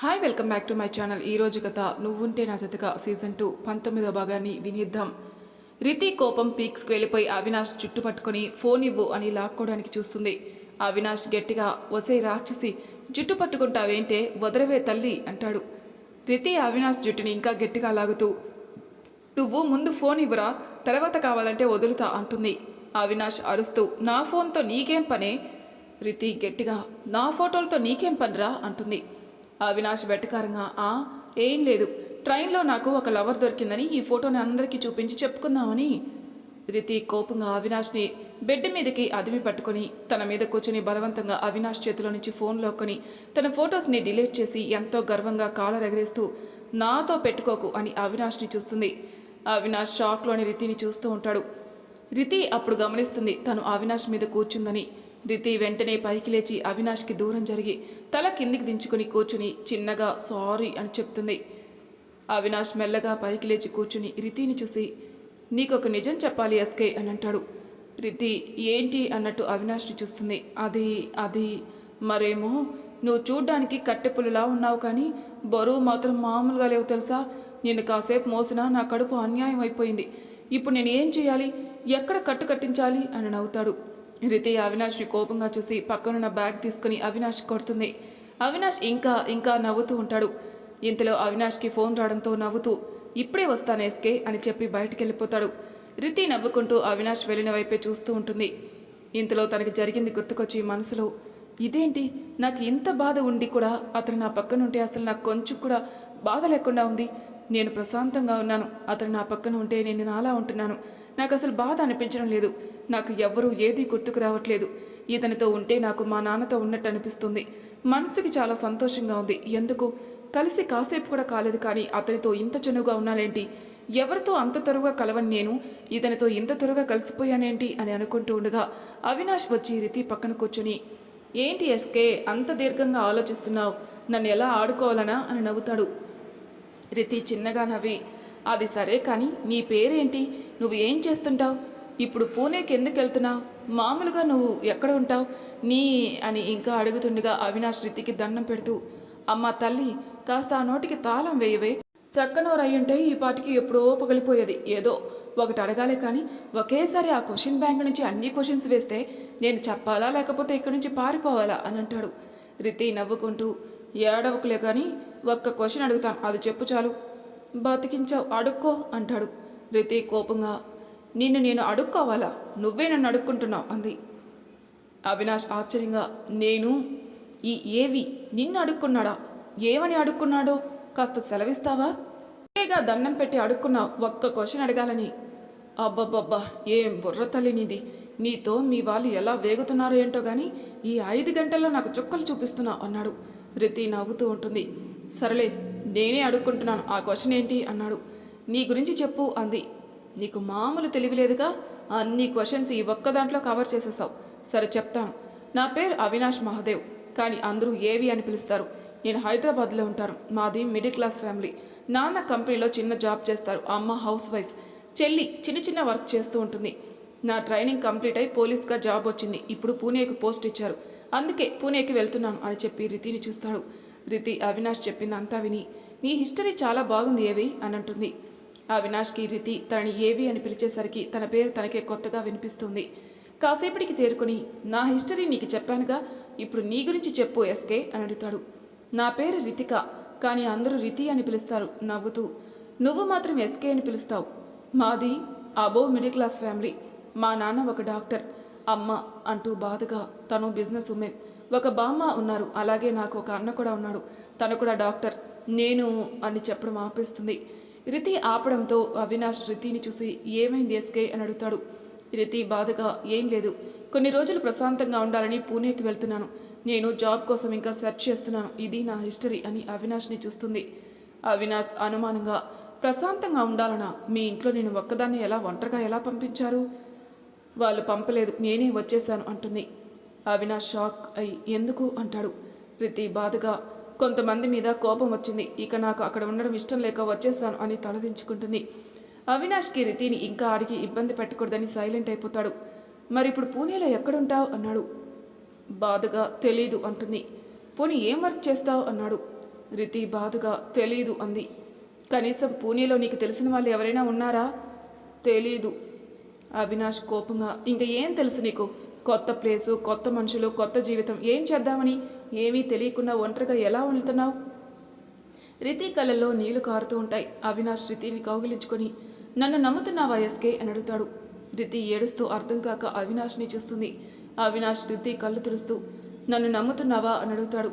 Hi welcome back to my channel ఈ రోజు కథ నువ్వుంటే నా జతగా సీజన్ టూ పంతొమ్మిదో భాగాన్ని వినిద్దాం. రితి కోపం పీక్స్కి వెళ్ళిపోయి అవినాష్ చుట్టు పట్టుకొని ఫోన్ ఇవ్వు అని లాక్కోవడానికి చూస్తుంది. అవినాష్ గట్టిగా వసే రాక్షసి జుట్టు పట్టుకుంటావేంటే వదలవే తల్లి అంటాడు. రితి అవినాష్ జుట్టుని ఇంకా గట్టిగా లాగుతూ నువ్వు ముందు ఫోన్ ఇవ్వరా తర్వాత కావాలంటే వదులుతా అంటుంది. అవినాష్ అరుస్తూ నా ఫోన్తో నీకేం పనే? రితి గట్టిగా నా ఫోటోలతో నీకేం పనిరా? అంటుంది. అవినాష్ వెటకారంగా ఆ ఏం లేదు. ట్రైన్లో నాకు ఒక లవర్ దొరికిందని ఈ ఫోటోని అందరికీ చూపించి చెప్పుకుందామని. రితి కోపంగా అవినాష్ని బెడ్ మీదకి అదిమి పట్టుకొని తన మీద కూర్చొని బలవంతంగా అవినాష్ చేతిలో నుంచి ఫోన్ లోకొని తన ఫొటోస్ని డిలీట్ చేసి ఎంతో గర్వంగా కాలర్ ఎగరేస్తూ నాతో పెట్టుకోకు అని అవినాష్ని చూస్తుంది. అవినాష్ షాక్లోని రితిని చూస్తూ ఉంటాడు. రితి అప్పుడు గమనిస్తుంది తను అవినాష్ మీద కూర్చుందని. రితి వెంటనే పైకి లేచి అవినాష్కి దూరం జరిగి తల కిందికి దించుకుని కూర్చుని చిన్నగా సారీ అని చెప్తుంది. అవినాష్ మెల్లగా పైకి లేచి కూర్చుని రితిని చూసి నీకొక నిజం చెప్పాలి ఎస్కే అని అంటాడు. రితి ఏంటి? అన్నట్టు అవినాష్ని చూస్తుంది. అది అది మరేమో నువ్వు చూడ్డానికి కట్టెపుల్లులా ఉన్నావు కానీ బరువు మాత్రం మామూలుగా లేవు తెలుసా? నేను కాసేపు మోసినా నా కడుపు అన్యాయం అయిపోయింది ఇప్పుడు నేను ఏం చేయాలి? ఎక్కడ కట్టు కట్టించాలి? అని నవ్వుతాడు. రితి అవినాష్ని కోపంగా చూసి పక్కనున్న బ్యాగ్ తీసుకుని అవినాష్ కొడుతుంది. అవినాష్ ఇంకా ఇంకా నవ్వుతూ ఉంటాడు. ఇంతలో అవినాష్కి ఫోన్ రావడంతో నవ్వుతూ ఇప్పుడే వస్తాను ఎస్కే అని చెప్పి బయటికి వెళ్ళిపోతాడు రితి నవ్వుకుంటూ అవినాష్ వెళ్ళిన వైపే చూస్తూ ఉంటుంది. ఇంతలో తనకి జరిగింది గుర్తుకొచ్చి మనసులో ఇదేంటి? నాకు ఇంత బాధ ఉండి కూడా అతను నా పక్కన ఉంటే అసలు నాకు కొంచెం కూడా బాధ లేకుండా ఉంది. నేను ప్రశాంతంగా ఉన్నాను. అతను నా పక్కన ఉంటే నేను నాలా ఉంటున్నాను. నాకు అసలు బాధ అనిపించడం లేదు. నాకు ఎవ్వరూ ఏదీ గుర్తుకు రావట్లేదు. ఇతనితో ఉంటే నాకు మా నాన్నతో ఉన్నట్టు అనిపిస్తుంది. మనసుకి చాలా సంతోషంగా ఉంది. ఎందుకు? కలిసి కాసేపు కూడా కాలేదు కానీ అతనితో ఇంత చనువుగా ఉన్నానేంటి? ఎవరితో అంత త్వరగా కలవని నేను? ఇతనితో ఇంత త్వరగా కలిసిపోయానేంటి? అని అనుకుంటూ ఉండగా అవినాష్ వచ్చి రితి పక్కన కూర్చొని ఏంటి ఎస్కే అంత దీర్ఘంగా ఆలోచిస్తున్నావు? నన్ను ఎలా ఆడుకోవాలనా? అని నవ్వుతాడు. రితి చిన్నగా నవ్వి అది సరే కానీ నీ పేరేంటి? నువ్వు ఏం చేస్తుంటావు? ఇప్పుడు పూణేకి ఎందుకు వెళ్తున్నావు? మామూలుగా నువ్వు ఎక్కడ ఉంటావు? నీ అని ఇంకా అడుగుతుండగా అవినాష్ రితికి దండం పెడుతూ అమ్మ తల్లి కాస్త ఆ నోటికి తాళం వేయవే. చక్కనోరయ్యుంటే ఈ పాటికి ఎప్పుడో పగిలిపోయేది. ఏదో ఒకటి అడగాలే కానీ ఒకేసారి ఆ క్వశ్చన్ బ్యాంక్ నుంచి అన్ని క్వశ్చన్స్ వేస్తే నేను చెప్పాలా లేకపోతే ఇక్కడి నుంచి పారిపోవాలా? అని అంటాడు. రితి నవ్వుకుంటూ ఏడవకులే కానీ ఒక్క క్వశ్చన్ అడుగుతాను. అది చెప్పు చాలు. బతికించావు. అడుక్కో. అంటాడు. రితి కోపంగా నిన్ను నేను అడుక్కోవాలా? నువ్వే నన్ను అడుక్కుంటున్నావు అంది. అవినాష్ ఆశ్చర్యంగా నేను? ఈ ఏవి? నిన్ను అడుక్కున్నాడా? ఏమని అడుక్కున్నాడో? కాస్త సెలవిస్తావా? ఏగా దండం పెట్టి అడుక్కున్నావు? ఒక్క క్వశ్చన్ అడగాలని. అబ్బబ్బబ్బా ఏం బుర్ర తల్లి నీది? నీతో మీ వాళ్ళు ఎలా వేగుతున్నారో ఏంటో గాని ఈ ఐదు గంటల్లో నాకు చుక్కలు చూపిస్తున్నావు అన్నాడు. రితి నవ్వుతూ ఉంటుంది. సరేలే నేనే అడుక్కుంటున్నాను ఆ క్వశ్చన్ ఏంటి? అన్నాడు. నీ గురించి చెప్పు అంది. నీకు మామూలు తెలివిలేదుగా అన్ని క్వశ్చన్స్ ఈ ఒక్క దాంట్లో కవర్ చేసేస్తావు. సరే చెప్తాను. నా పేరు అవినాష్ మహాదేవ్. కానీ అందరూ ఏవి అని పిలుస్తారు. నేను హైదరాబాద్లో ఉంటాను. మాది మిడిల్ క్లాస్ ఫ్యామిలీ. నాన్న కంపెనీలో చిన్న జాబ్ చేస్తారు. అమ్మ హౌస్ వైఫ్. చెల్లి చిన్న చిన్న వర్క్ చేస్తూ ఉంటుంది. నా ట్రైనింగ్ కంప్లీట్ అయి పోలీస్గా జాబ్ వచ్చింది. ఇప్పుడు పూణేకి పోస్ట్ ఇచ్చారు. అందుకే పూణేకి వెళ్తున్నాను అని చెప్పి రితిని చూస్తాడు. రితి అవినాష్ చెప్పిందంతా విని నీ హిస్టరీ చాలా బాగుంది ఏవి? అని అంటుంది. అవినాష్కి రితి తనని ఏవి అని పిలిచేసరికి తన పేరు తనకే కొత్తగా వినిపిస్తుంది. కాసేపటికి తేరుకొని నా హిస్టరీ నీకు చెప్పానుగా ఇప్పుడు నీ గురించి చెప్పు ఎస్కే అని అడుగుతాడు. నా పేరు రితిక కానీ అందరూ రితి అని పిలుస్తారు నవ్వుతూ. నువ్వు మాత్రం ఎస్కే అని పిలుస్తావు. మాది అబో మిడిల్ క్లాస్ ఫ్యామిలీ. మా నాన్న ఒక డాక్టర్. అమ్మ అంటూ బాధగా తను బిజినెస్ ఉమెన్. ఒక బామ్మ ఉన్నారు అలాగే నాకు ఒక అన్న కూడా ఉన్నాడు. తను కూడా డాక్టర్. నేను అని చెప్పడం ఆపేస్తుంది. రితి ఆపడంతో అవినాష్ రితిని చూసి ఏమైంది ఎస్కే? అని అడుగుతాడు. రితి బాధగా ఏం లేదు. కొన్ని రోజులు ప్రశాంతంగా ఉండాలని పూణేకి వెళ్తున్నాను. నేను జాబ్ కోసం ఇంకా సెర్చ్ చేస్తున్నాను. ఇది నా హిస్టరీ అని అవినాష్ని చూస్తుంది. అవినాష్ అనుమానంగా ప్రశాంతంగా ఉండాలనా? మీ ఇంట్లో నేను ఒక్కదాన్ని ఎలా ఒంటరిగా ఎలా పంపించారు? వాళ్ళు పంపలేదు. నేనే వచ్చేసాను అంటుంది. అవినాష్ షాక్ అయి ఎందుకు? అంటాడు. రితి బాధగా కొంతమంది మీద కోపం వచ్చింది. ఇక నాకు అక్కడ ఉండడం ఇష్టం లేక వచ్చేస్తాను అని తలదించుకుంటుంది. అవినాష్కి రితిని ఇంకా ఆడికి ఇబ్బంది పెట్టకూడదని సైలెంట్ అయిపోతాడు. మరి ఇప్పుడు పూణేలో ఎక్కడుంటావు? అన్నాడు. బాధగా తెలీదు అంటుంది. పోనీ ఏం వర్క్ చేస్తావు? అన్నాడు. రితి బాధగా తెలీదు అంది. కనీసం పూణేలో నీకు తెలిసిన వాళ్ళు ఎవరైనా ఉన్నారా? తెలీదు. అవినాష్ కోపంగా ఇంకా ఏం తెలుసు నీకు? కొత్త ప్లేసు కొత్త మనుషులు కొత్త జీవితం ఏం చేద్దామని ఏమీ తెలియకుండా ఒంటరిగా ఎలా వెళ్తున్నావు రితి కళ్ళల్లో నీళ్ళు కారుతూ ఉంటాయి. అవినాష్ రితిని కౌగిలించుకొని నన్ను నమ్ముతున్నావా ఎస్కే? అని అడుగుతాడు. రితి ఏడుస్తూ అర్థం కాక అవినాష్ని చూస్తుంది. అవినాష్ రితి కళ్ళు తుడుస్తూ నన్ను నమ్ముతున్నావా? అని అడుగుతాడు.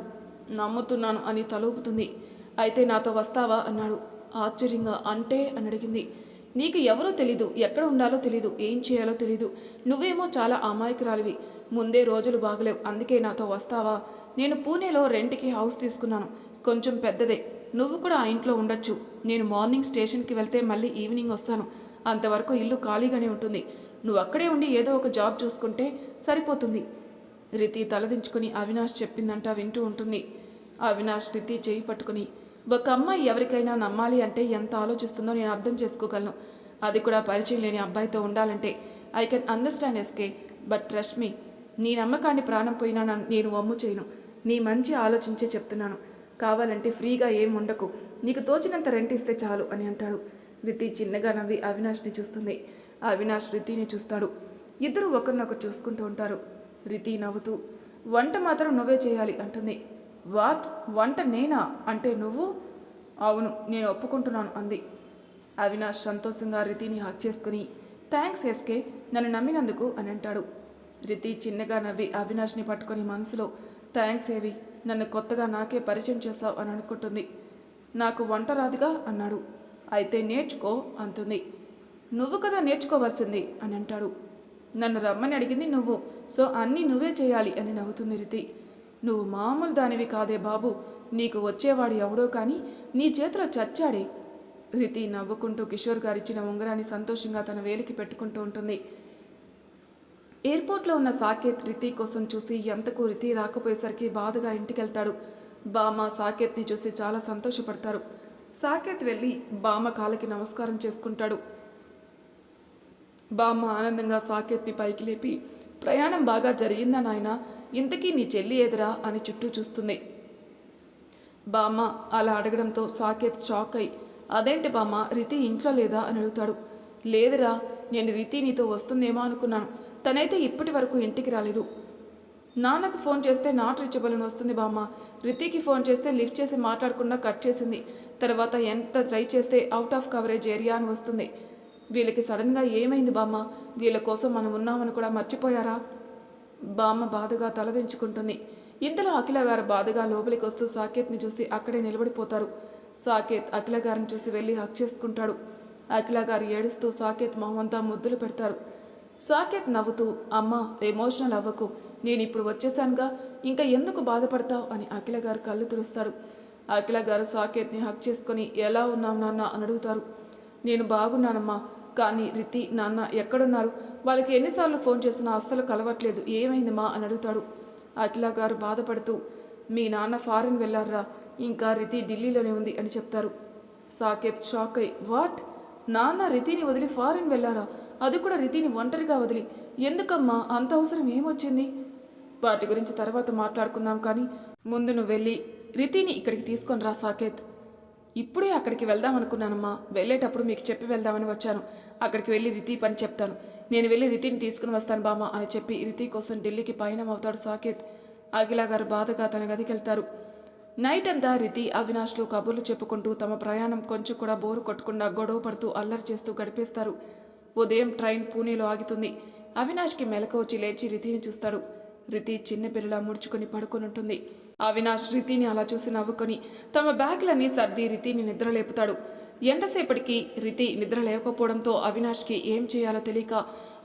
నమ్ముతున్నాను అని తలూపుతుంది. అయితే నాతో వస్తావా? అన్నాడు. ఆశ్చర్యంగా అంటే అని అడిగింది. నీకు ఎవరో తెలీదు ఎక్కడ ఉండాలో తెలీదు ఏం చేయాలో తెలీదు. నువ్వేమో చాలా అమాయకురాలివి. ముందే రోజులు బాగలేవు అందుకే నాతో వస్తావా? నేను పూణేలో రెంట్కి హౌస్ తీసుకున్నాను కొంచెం పెద్దదే. నువ్వు కూడా ఆ ఇంట్లో ఉండొచ్చు. నేను మార్నింగ్ స్టేషన్కి వెళ్తే మళ్ళీ ఈవినింగ్ వస్తాను. అంతవరకు ఇల్లు ఖాళీగానే ఉంటుంది. నువ్వు అక్కడే ఉండి ఏదో ఒక జాబ్ చూసుకుంటే సరిపోతుంది. రితి తలదించుకుని అవినాష్ చెప్పిందంట వింటూ ఉంటుంది. అవినాష్ రితి చేయి పట్టుకుని ఒక అమ్మాయి ఎవరికైనా నమ్మాలి అంటే ఎంత ఆలోచిస్తుందో నేను అర్థం చేసుకోగలను. అది కూడా పరిచయం లేని అబ్బాయితో ఉండాలంటే I can understand SK but trust me నీ నమ్మకాన్ని ప్రాణం పోయినా నేను వమ్ము చేయను. నీ మంచి ఆలోచించే చెప్తున్నాను. కావాలంటే ఫ్రీగా ఏం ఉండకు. నీకు తోచినంత రెంట్ ఇస్తే చాలు అని అంటాడు. రితి చిన్నగా నవ్వి అవినాష్ని చూస్తుంది. అవినాష్ రితిని చూస్తాడు. ఇద్దరు ఒకరినొకరు చూసుకుంటూ ఉంటారు. రితి నవ్వుతూ వంట మాత్రం నువ్వే చేయాలి అంటుంది. వాట్? వంట నేనా? అంటే నువ్వు? అవును నేను ఒప్పుకుంటున్నాను అంది. అవినాష్ సంతోషంగా రితిని హక్ చేసుకుని థ్యాంక్స్ ఎస్కే నన్ను నమ్మినందుకు అని అంటాడు. రితి చిన్నగా నవ్వి అవినాష్ని పట్టుకొని మనసులో థ్యాంక్స్ ఏవి నన్ను కొత్తగా నాకే పరిచయం చేస్తావు అని అనుకుంటుంది. నాకు వంట రాదుగా అన్నాడు. అయితే నేర్చుకో అంటుంది. నువ్వు కదా నేర్చుకోవాల్సింది అని అంటాడు. నన్ను రమ్మని అడిగింది నువ్వు సో అన్నీ నువ్వే చేయాలి అని నవ్వుతుంది రితి. నువ్వు మామూలు దానివి కాదే బాబు. నీకు వచ్చేవాడు ఎవడో కానీ నీ చేతిలో చచ్చాడే. రితి నవ్వుకుంటూ కిషోర్ గారిచ్చిన ఉంగరాన్ని సంతోషంగా తన వేలికి పెట్టుకుంటూ ఉంటుంది. ఎయిర్పోర్ట్లో ఉన్న సాకేత్ రితి కోసం చూసి ఎంతకు రితి రాకపోయేసరికి బాధగా ఇంటికెళ్తాడు. బామ్మ సాకేత్ని చూసి చాలా సంతోషపడతారు. సాకేత్ వెళ్ళి బామ్మ కాలకి నమస్కారం చేసుకుంటాడు. బామ్మ ఆనందంగా సాకేత్ని పైకి లేపి ప్రయాణం బాగా జరిగిందా నాయనా? ఇంతకీ నీ చెల్లి ఎదురా అని చుట్టూ చూస్తుంది. బామ్మ అలా అడగడంతో సాకేత్ షాక్ అయి అదేంటి బామ్మ రితి ఇంట్లో లేదా? అని అడుగుతాడు. లేదురా నేను రితి నీతో వస్తుందేమో అనుకున్నాను. తనైతే ఇప్పటి వరకు ఇంటికి రాలేదు. నాన్నకు ఫోన్ చేస్తే నాట్ రీచబుల్ అని వస్తుంది బామ్మ. రితికి ఫోన్ చేస్తే లిఫ్ట్ చేసి మాట్లాడకుండా కట్ చేసింది. తర్వాత ఎంత ట్రై చేస్తే అవుట్ ఆఫ్ కవరేజ్ ఏరియా అని వస్తుంది. వీళ్ళకి సడన్గా ఏమైంది బామ్మ? వీళ్ళ కోసం మనం ఉన్నామని కూడా మర్చిపోయారా? బామ్మ బాధగా తలదించుకుంటుంది ఇంతలో అఖిల గారు బాధగా లోపలికి వస్తూ సాకేత్ని చూసి అక్కడే నిలబడిపోతారు. సాకేత్ అఖిల గారిని చూసి వెళ్ళి హక్ చేసుకుంటాడు. అఖిల గారు ఏడుస్తూ సాకేత్ మొహమంతా ముద్దులు పెడతారు. సాకేత్ నవ్వుతూ అమ్మా ఎమోషనల్ అవ్వకు. నేను ఇప్పుడు వచ్చేసానుగా. ఇంకా ఎందుకు బాధపడతావు? అని అఖిల గారు కళ్ళు తుడుస్తాడు. అఖిల గారు సాకేత్ని హక్ చేసుకొని ఎలా ఉన్నావు నాన్న? అని అడుగుతారు. నేను బాగున్నానమ్మా. కానీ రితి నాన్న ఎక్కడున్నారు? వాళ్ళకి ఎన్నిసార్లు ఫోన్ చేసినా అస్సలు కలవట్లేదు. ఏమైంది మా అని అడుగుతాడు. అఖిల గారు బాధపడుతూ మీ నాన్న ఫారిన్ వెళ్ళారా ఇంకా రితి ఢిల్లీలోనే ఉంది అని చెప్తారు. సాకేత్ షాక్ అయి వాట్? నాన్న రితిని వదిలి ఫారిన్ వెళ్ళారా? అది కూడా రితిని ఒంటరిగా వదిలి. ఎందుకమ్మా? అంత అవసరం ఏమొచ్చింది? వాటి గురించి తర్వాత మాట్లాడుకుందాం కానీ ముందు నువ్వు వెళ్ళి రితిని ఇక్కడికి తీసుకొని రా సాకేత్. ఇప్పుడే అక్కడికి వెళ్దాం అనుకున్నానమ్మా వెళ్ళేటప్పుడు మీకు చెప్పి వెళ్దామని వచ్చాను. అక్కడికి వెళ్ళి రితి పని చెప్తాను. నేను వెళ్ళి రితిని తీసుకుని వస్తాను బామ్మ అని చెప్పి రితి కోసం ఢిల్లీకి పయనం అవుతాడు సాకేత్. అఖిల గారు బాధగా తన గదికి వెళ్తారు. నైట్ అంతా రితి అవినాష్లు కబుర్లు చెప్పుకుంటూ తమ ప్రయాణం కొంచెం కూడా బోరు కొట్టకుండా గొడవ పడుతూ అల్లరి చేస్తూ గడిపేస్తారు. ఉదయం ట్రైన్ పూణేలో ఆగుతుంది. అవినాష్కి మెలకు వచ్చి లేచి రితిని చూస్తాడు. రితి చిన్నపిల్లలా ముడుచుకొని పడుకొని ఉంటుంది అవినాష్ రితిని అలా చూసి నవ్వుకొని తమ బ్యాగ్లన్నీ సర్ది రితిని నిద్ర లేపుతాడు ఎంతసేపటికి రితి నిద్ర లేకపోవడంతో అవినాష్కి ఏం చేయాలో తెలియక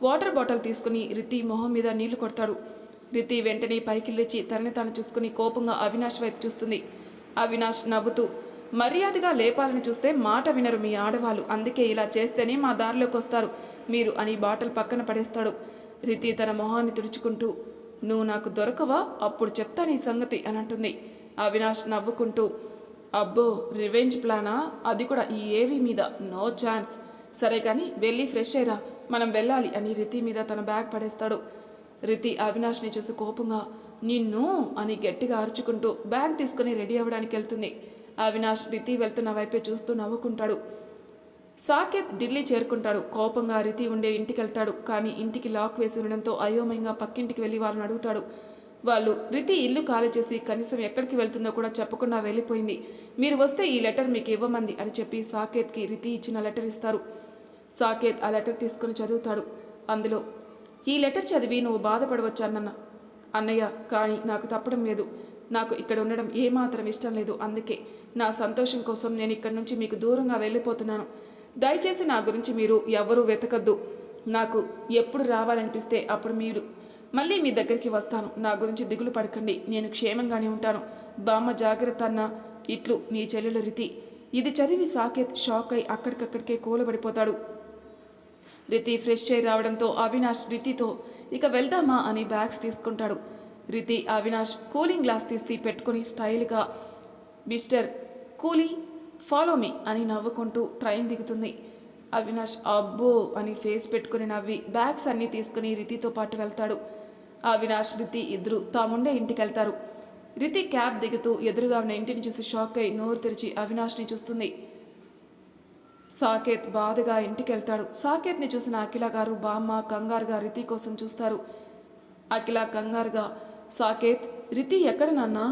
వాటర్ బాటిల్ తీసుకుని రితి మొహం మీద నీళ్ళు కొడతాడు. రితి వెంటనే పైకి లేచి తనని తాను చూసుకుని కోపంగా అవినాష్ వైపు చూస్తుంది. అవినాష్ నవ్వుతూ మర్యాదగా లేపాలని చూస్తే మాట వినరు మీ ఆడవాళ్ళు. అందుకే ఇలా చేస్తేనే మా దారిలోకి వస్తారు మీరు అని బాటిల్ పక్కన పడేస్తాడు. రితి తన మొహాన్ని తుడుచుకుంటూ నువ్వు నాకు దొరకవా? అప్పుడు చెప్తా నీ సంగతి అని అంటుంది. అవినాష్ నవ్వుకుంటూ అబ్బో రివెంజ్ ప్లానా? అది కూడా ఈ ఏవి మీద నో ఛాన్స్. సరే కానీ వెళ్ళి ఫ్రెష్ అయ్యరా. మనం వెళ్ళాలి అని రితి మీద తన బ్యాగ్ పడేస్తాడు. రితి అవినాష్ని చూసి కోపంగా నిన్ను? అని గట్టిగా అరుచుకుంటూ బ్యాగ్ తీసుకుని రెడీ అవ్వడానికి వెళ్తుంది. అవినాష్ రితి వెళ్తున్న వైపే చూస్తూ నవ్వుకుంటాడు. సాకేత్ ఢిల్లీ చేరుకుంటాడు. కోపంగా రితి ఉండే ఇంటికి వెళ్తాడు కానీ ఇంటికి లాక్ వేసి ఉండడంతో అయోమయంగా పక్కింటికి వెళ్ళి వాళ్ళని అడుగుతాడు. వాళ్ళు రితి ఇల్లు ఖాళీ చేసి కనీసం ఎక్కడికి వెళ్తుందో కూడా చెప్పకుండా వెళ్ళిపోయింది. మీరు వస్తే ఈ లెటర్ మీకు ఇవ్వమంది అని చెప్పి సాకేత్కి రితి ఇచ్చిన లెటర్ ఇస్తారు. సాకేత్ ఆ లెటర్ తీసుకుని చదువుతాడు. అందులో ఈ లెటర్ చదివి నువ్వు బాధపడవచ్చానన్న అన్నయ్య కానీ నాకు తప్పడం లేదు. నాకు ఇక్కడ ఉండడం ఏమాత్రం ఇష్టం లేదు. అందుకే నా సంతోషం కోసం నేను ఇక్కడి నుంచి మీకు దూరంగా వెళ్ళిపోతున్నాను. దయచేసి నా గురించి మీరు ఎవరూ వెతకద్దు. నాకు ఎప్పుడు రావాలనిపిస్తే అప్పుడు మీరు. మళ్ళీ మీ దగ్గరికి వస్తాను. నా గురించి దిగులు పడకండి. నేను క్షేమంగానే ఉంటాను. బామ్మ జాగ్రత్త అన్న ఇట్లు నీ చెల్లెల రితి. ఇది చదివి సాకేత్ షాక్ అయి అక్కడికక్కడికే కూలబడిపోతాడు. రితి ఫ్రెష్ అయి రావడంతో అవినాష్ రితితో ఇక వెళ్దామా? అని బ్యాగ్స్ తీసుకుంటాడు. రితి అవినాష్ కూలింగ్ గ్లాస్ తీసి పెట్టుకొని స్టైల్గా మిస్టర్ కూలీ ఫాలో మీ అని నవ్వుకుంటూ ట్రైన్ దిగుతుంది. అవినాష్ అబ్బో అని ఫేస్ పెట్టుకుని నవ్వి బ్యాగ్స్ అన్నీ తీసుకుని రితితో పాటు వెళ్తాడు. అవినాష్ రితి ఇద్దరు తాముండే ఇంటికి వెళ్తారు రితి క్యాబ్ దిగుతూ ఎదురుగా ఉన్న ఇంటిని చూసి షాక్ అయి నోరు తెరిచి అవినాష్ని చూస్తుంది. సాకేత్ బాధగా ఇంటికి వెళ్తాడు సాకేత్ని చూసిన అఖిల గారు బామ్మ కంగారుగా రితి కోసం చూస్తారు. అఖిల కంగారుగా సాకేత్ రితి ఎక్కడ నాన్నా?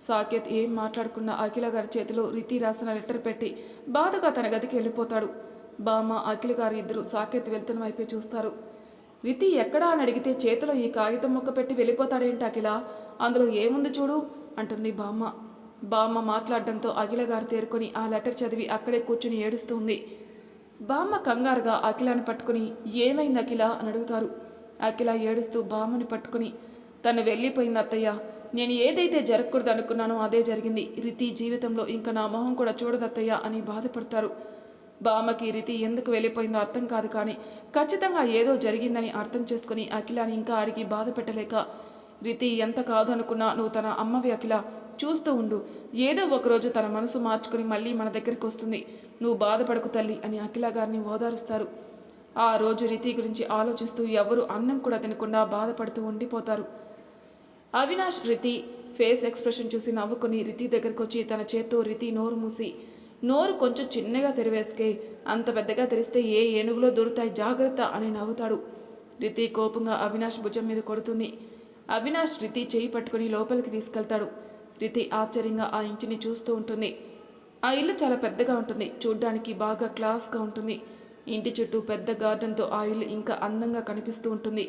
సాకేత్ ఏం మాట్లాడుకున్న అఖిల గారి చేతిలో రితి రాసిన లెటర్ పెట్టి బాధగా తన గదికి వెళ్ళిపోతాడు. బామ్మ అఖిల గారు ఇద్దరు సాకేత్ వెళ్తున్న వైపే చూస్తారు. రితి ఎక్కడా అని అడిగితే చేతిలో ఈ కాగితం ముక్క పెట్టి వెళ్ళిపోతాడేంటి అఖిల? అందులో ఏముంది చూడు అంటుంది బామ్మ. బామ్మ మాట్లాడడంతో అఖిల గారు తేరుకొని ఆ లెటర్ చదివి అక్కడే కూర్చుని ఏడుస్తుంది. బామ్మ కంగారుగా అఖిలాను పట్టుకుని ఏమైంది అఖిల అని అడుగుతారు. అఖిల ఏడుస్తూ బామ్మని పట్టుకుని తను వెళ్ళిపోయింది అత్తయ్య. నేను ఏదైతే జరగకూడదు అనుకున్నానో అదే జరిగింది. రితి జీవితంలో ఇంకా నా మొహం కూడా చూడదత్తయ్యా అని బాధపడతారు. బామ్మకి రితి ఎందుకు వెళ్ళిపోయిందో అర్థం కాదు కానీ ఖచ్చితంగా ఏదో జరిగిందని అర్థం చేసుకుని అఖిలాని ఇంకా అడిగి బాధ పెట్టలేక రితి ఎంత కాదనుకున్నా నువ్వు తన అమ్మవి అఖిల చూస్తూ ఉండు. ఏదో ఒకరోజు తన మనసు మార్చుకుని మళ్ళీ మన దగ్గరికి వస్తుంది. నువ్వు బాధపడకు తల్లి అని అఖిల గారిని ఓదారుస్తారు. ఆ రోజు రితి గురించి ఆలోచిస్తూ ఎవరు అన్నం కూడా తినకుండా బాధపడుతూ ఉండిపోతారు. అవినాష్ రితి ఫేస్ ఎక్స్ప్రెషన్ చూసి నవ్వుకొని రితి దగ్గరకు వచ్చి తన చేత్తో రితి నోరు మూసి నోరు కొంచెం చిన్నగా తెరివేసుకే అంత పెద్దగా తెరిస్తే ఏ ఏనుగులో దొరుకుతాయి జాగ్రత్త అని నవ్వుతాడు. రితి కోపంగా అవినాష్ భుజం మీద కొడుతుంది. అవినాష్ రితి చేయి పట్టుకుని లోపలికి తీసుకెళ్తాడు. రితి ఆశ్చర్యంగా ఆ ఇంటిని చూస్తూ ఉంటుంది. ఆ ఇల్లు చాలా పెద్దగా ఉంటుంది. చూడ్డానికి బాగా క్లాస్గా ఉంటుంది. ఇంటి చుట్టూ పెద్ద గార్డెన్తో ఆ ఇల్లు ఇంకా అందంగా కనిపిస్తూ ఉంటుంది.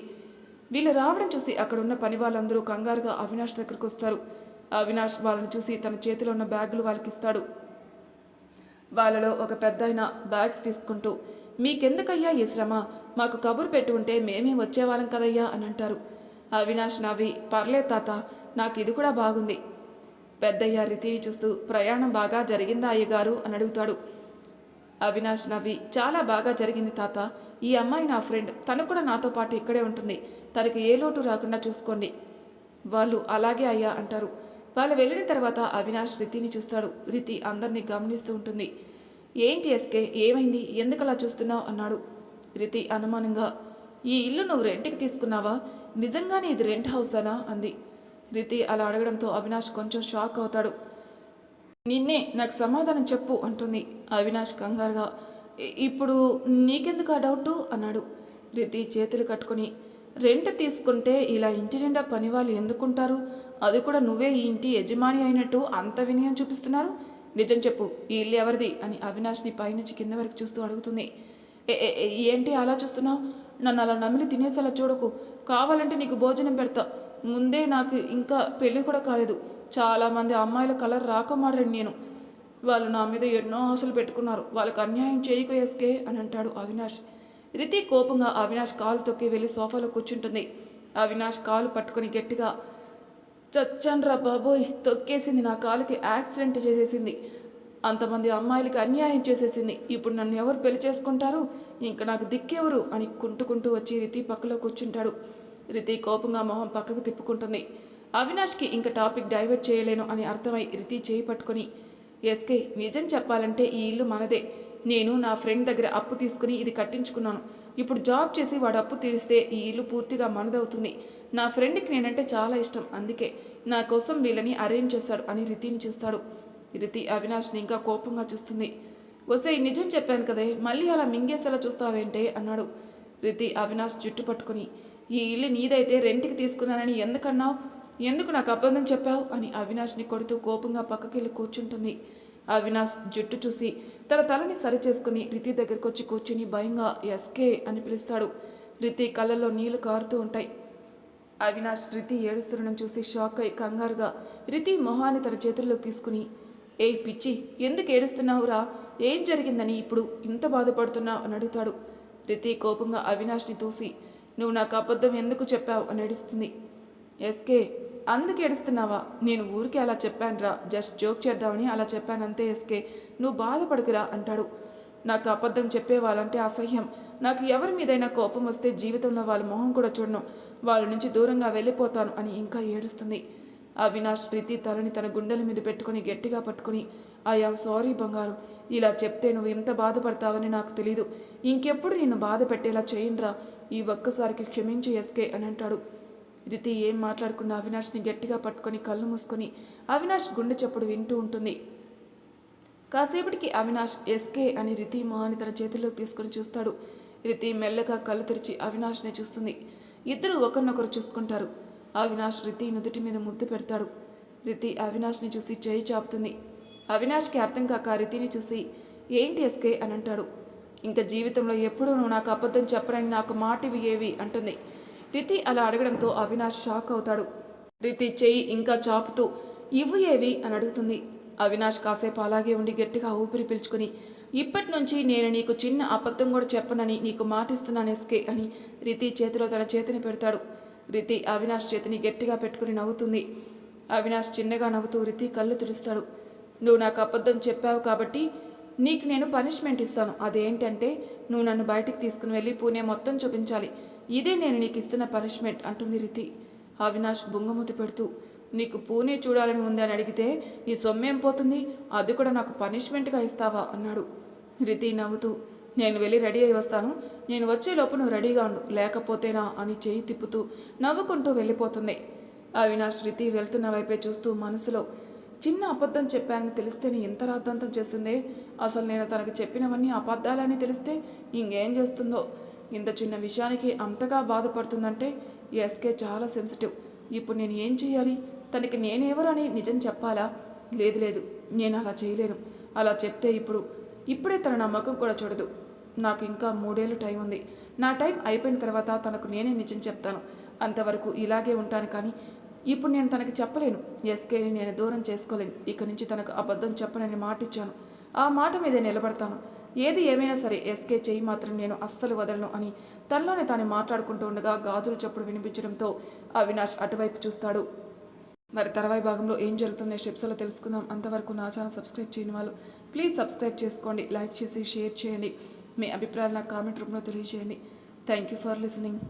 వీళ్ళు రావడం చూసి అక్కడున్న పని వాళ్ళందరూ కంగారుగా అవినాష్ దగ్గరకు వస్తారు. అవినాష్ వాళ్ళని చూసి తన చేతిలో ఉన్న బ్యాగులు వాళ్ళకి ఇస్తాడు. వాళ్ళలో ఒక పెద్ద బ్యాగ్స్ తీసుకుంటూ మీకెందుకయ్యా ఈ శ్రమ? మాకు కబురు పెట్టి ఉంటే మేమే వచ్చేవాళ్ళం కదయ్యా అని అంటారు. అవినాష్ నవ్వి పర్లేదు తాత నాకు ఇది కూడా బాగుంది. పెద్దయ్య రితిని చూస్తూ ప్రయాణం బాగా జరిగిందా అయ్యగారు? అని అడుగుతాడు. అవినాష్ నవ్వి చాలా బాగా జరిగింది తాత. ఈ అమ్మాయి నా ఫ్రెండ్. తను కూడా నాతో పాటు ఇక్కడే ఉంటుంది. తనకి ఏ లోటు రాకుండా చూసుకోండి. వాళ్ళు అలాగే అయ్యా అంటారు. వాళ్ళు వెళ్ళిన తర్వాత అవినాష్ రితిని చూస్తాడు. రితి అందరినీ గమనిస్తూ ఉంటుంది. ఏంటి ఎస్కే? ఏమైంది? ఎందుకు అలా చూస్తున్నావు? అన్నాడు. రితి అనుమానంగా ఈ ఇల్లు నువ్వు రెంట్కి తీసుకున్నావా? నిజంగానే ఇది రెంట్ హౌసానా? అంది. రితి అలా అడగడంతో అవినాష్ కొంచెం షాక్ అవుతాడు. నిన్నే నాకు సమాధానం చెప్పు అంటుంది. అవినాష్ కంగారుగా ఇప్పుడు నీకెందుకు ఆ డౌటు? అన్నాడు. రితి చేతులు కట్టుకొని రెంట్ తీసుకుంటే ఇలా ఇంటి నిండా పని వాళ్ళు ఎందుకుంటారు? అది కూడా నువ్వే ఈ ఇంటి యజమాని అయినట్టు అంత వినయం చూపిస్తున్నారు? నిజం చెప్పు ఈ ఇల్లు ఎవరిది? అని అవినాష్ని పైనుంచి కింద వరకు చూస్తూ అడుగుతుంది. ఏంటి అలా చూస్తున్నావు? నన్ను అలా నమిలి తినేసేలా చూడకు. కావాలంటే నీకు భోజనం పెడతా. ముందే నాకు ఇంకా పెళ్ళి కూడా కాలేదు. చాలామంది అమ్మాయిల కలర్ రాకమాడరండి నేను. వాళ్ళు నా మీద ఎన్నో ఆశలు పెట్టుకున్నారు. వాళ్ళకు అన్యాయం చేయకు ఎస్కే అని అంటాడు అవినాష్. రితి కోపంగా అవినాష్ కాలు తొక్కి వెళ్ళి సోఫాలో కూర్చుంటుంది. అవినాష్ కాలు పట్టుకొని గట్టిగా చచ్చండ్రా బాబోయ్ తొక్కేసింది నా కాలుకి యాక్సిడెంట్ చేసేసింది. అంతమంది అమ్మాయిలకి అన్యాయం చేసేసింది. ఇప్పుడు నన్ను ఎవరు పెళ్ళి చేసుకుంటారు? ఇంకా నాకు దిక్కెవరు? అని కుంటుకుంటూ వచ్చి రితి పక్కలో కూర్చుంటాడు. రితి కోపంగా మొహం పక్కకు తిప్పుకుంటుంది. అవినాష్కి ఇంకా టాపిక్ డైవర్ట్ చేయలేను అని అర్థమై రితి చేయి పట్టుకొని ఎస్కే నిజం చెప్పాలంటే ఈ ఇల్లు మనదే. నేను నా ఫ్రెండ్ దగ్గర అప్పు తీసుకుని ఇది కట్టించుకున్నాను. ఇప్పుడు జాబ్ చేసి వాడు అప్పు తీరిస్తే ఈ ఇల్లు పూర్తిగా మనదవుతుంది. నా ఫ్రెండ్కి నేనంటే చాలా ఇష్టం. అందుకే నా కోసం వీళ్ళని అరేంజ్ చేశాడు అని రితిని చూస్తాడు. రితి అవినాష్ని ఇంకా కోపంగా చూస్తుంది. వసే నిజం చెప్పాను కదే మళ్ళీ అలా మింగేసేలా చూస్తావేంటే అన్నాడు. రితి అవినాష్ జుట్టు పట్టుకుని ఈ ఇల్లు నీదైతే రెంట్కి తీసుకున్నానని ఎందుకన్నావు? ఎందుకు నాకు అబద్ధం చెప్పావు? అని అవినాష్ని కొడుతూ కోపంగా పక్కకెళ్ళి కూర్చుంటుంది. అవినాష్ జుట్టు చూసి తన తలని సరిచేసుకుని రితి దగ్గరకు వచ్చి కూర్చుని భయంగా ఎస్కే అని పిలుస్తాడు. రితి కళ్ళల్లో నీళ్ళు కారుతూ ఉంటాయి. అవినాష్ రితి ఏడుస్తుండడం చూసి షాక్ అయి కంగారుగా రితి మొహాన్ని తన చేతుల్లోకి తీసుకుని ఏ పిచ్చి ఎందుకు ఏడుస్తున్నావురా? ఏం జరిగిందని ఇప్పుడు ఇంత బాధపడుతున్నావు? అని అడుగుతాడు. రితి కోపంగా అవినాష్ని తూసి నువ్వు నాకు అబద్ధం ఎందుకు చెప్పావు? అని ఏడుస్తుంది. ఎస్కే అందుకు ఏడుస్తున్నావా? నేను ఊరికే అలా చెప్పానురా. జస్ట్ జోక్ చేద్దామని అలా చెప్పాను అంతే ఎస్కే. నువ్వు బాధపడకురా అంటాడు. నాకు అబద్ధం చెప్పేవాళ్ళంటే అసహ్యం. నాకు ఎవరి మీదైనా కోపం వస్తే జీవితంలో వాళ్ళ మొహం కూడా చూడను. వాళ్ళ నుంచి దూరంగా వెళ్ళిపోతాను అని ఇంకా ఏడుస్తుంది. అవినాష్ రీతి తలని తన గుండెల మీద పెట్టుకుని గట్టిగా పట్టుకుని ఐఆమ్ సారీ బంగారు. ఇలా చెప్తే నువ్వు ఎంత బాధపడతావని నాకు తెలీదు. ఇంకెప్పుడు నిన్ను బాధ పెట్టేలా చేయండిరా. ఈ ఒక్కసారికి క్షమించి ఎస్కే అని అంటాడు. రితి ఏం మాట్లాడుకున్న అవినాష్ని గట్టిగా పట్టుకొని కళ్ళు మూసుకొని అవినాష్ గుండె చప్పుడు వింటూ ఉంటుంది. కాసేపటికి అవినాష్ ఎస్కే అని రితి మొహాన్ని తన చేతుల్లోకి తీసుకుని చూస్తాడు. రితి మెల్లగా కళ్ళు తెరిచి అవినాష్ని చూస్తుంది. ఇద్దరు ఒకరినొకరు చూసుకుంటారు. అవినాష్ రితి నుదుటి మీద ముద్దు పెడతాడు. రితి అవినాష్ని చూసి చేయి చాపుతుంది. అవినాష్కి అర్థం కాక రితిని చూసి ఏంటి ఎస్కే అని అంటాడు. ఇంకా జీవితంలో ఎప్పుడూ నువ్వు నాకు అబద్ధం చెప్పరని నాకు మాటివి ఏవి? అంటుంది. రితి అలా అడగడంతో అవినాష్ షాక్ అవుతాడు. రితి చెయ్యి ఇంకా చాపుతూ ఇవ్వు ఏవి? అని అడుగుతుంది. అవినాష్ కాసేపు అలాగే ఉండి గట్టిగా ఊపిరి పీల్చుకుని ఇప్పటి నుంచి నేను నీకు చిన్న అబద్ధం కూడా చెప్పనని నీకు మాటిస్తున్నాను ఎస్కే అని రితి చేతిలో తన చేతిని పెడతాడు. రితి అవినాష్ చేతిని గట్టిగా పెట్టుకుని నవ్వుతుంది. అవినాష్ చిన్నగా నవ్వుతూ రితి కళ్ళు తెరుస్తాడు. నువ్వు నాకు అబద్ధం చెప్పావు కాబట్టి నీకు నేను పనిష్మెంట్ ఇస్తాను. అదేంటంటే నువ్వు నన్ను బయటికి తీసుకుని వెళ్ళి పూణే మొత్తం చూపించాలి. ఇదే నేను నీకు ఇస్తున్న పనిష్మెంట్ అంటుంది రితి. అవినాష్ బుంగమూతి పెడుతూ నీకు పూణే చూడాలని ఉంది అని అడిగితే నీ సొమ్మేం పోతుంది? అది కూడా నాకు పనిష్మెంట్గా ఇస్తావా? అన్నాడు. రితి నవ్వుతూ నేను వెళ్ళి రెడీ అయి వస్తాను. నేను వచ్చేలోపు నువ్వు రెడీగా ఉండు. లేకపోతేనా? అని చేయి తిప్పుతూ నవ్వుకుంటూ వెళ్ళిపోతుంది. అవినాష్ రితి వెళ్తున్న వైపే చూస్తూ మనసులో చిన్న అబద్ధం చెప్పానని తెలిస్తే నీ ఎంత రాద్ధాంతం చేస్తుందే? అసలు నేను తనకు చెప్పినవన్నీ అబద్ధాలని తెలిస్తే ఇంకేం చేస్తుందో? ఇంత చిన్న విషయానికి అంతగా బాధపడుతుందంటే ఎస్కే చాలా సెన్సిటివ్ ఇప్పుడు నేను ఏం చేయాలి? తనకి నేనెవరని నిజం చెప్పాలా? లేదు లేదు నేను అలా చేయలేను. అలా చెప్తే ఇప్పుడు ఇప్పుడే తన నమ్మకం కూడా చూడదు. నాకు ఇంకా మూడేళ్ళు టైం ఉంది. నా టైం అయిపోయిన తర్వాత తనకు నేనే నిజం చెప్తాను. అంతవరకు ఇలాగే ఉంటాను కానీ ఇప్పుడు నేను తనకి చెప్పలేను. ఎస్కేని నేను దూరం చేసుకోలేను. ఇక నుంచి తనకు అబద్ధం చెప్పనని మాట ఇచ్చాను ఆ మాట మీదే నిలబడతాను. ఏది ఏమైనా సరే ఎస్కే చేయి మాత్రం నేను అస్సలు వదలను అని తనలోనే తాను మాట్లాడుకుంటూ ఉండగా గాజులు చప్పుడు వినిపించడంతో అవినాష్ అటువైపు చూస్తాడు. మరి తర్వాయి భాగంలో ఏం జరుగుతుందో స్టెప్స్లో తెలుసుకుందాం. అంతవరకు నా ఛానల్ సబ్స్క్రైబ్ చేయని వాళ్ళు ప్లీజ్ సబ్స్క్రైబ్ చేసుకోండి లైక్ చేసి షేర్ చేయండి. మీ అభిప్రాయాలు నాకు కామెంట్ రూపంలో తెలియజేయండి. Thank you for listening.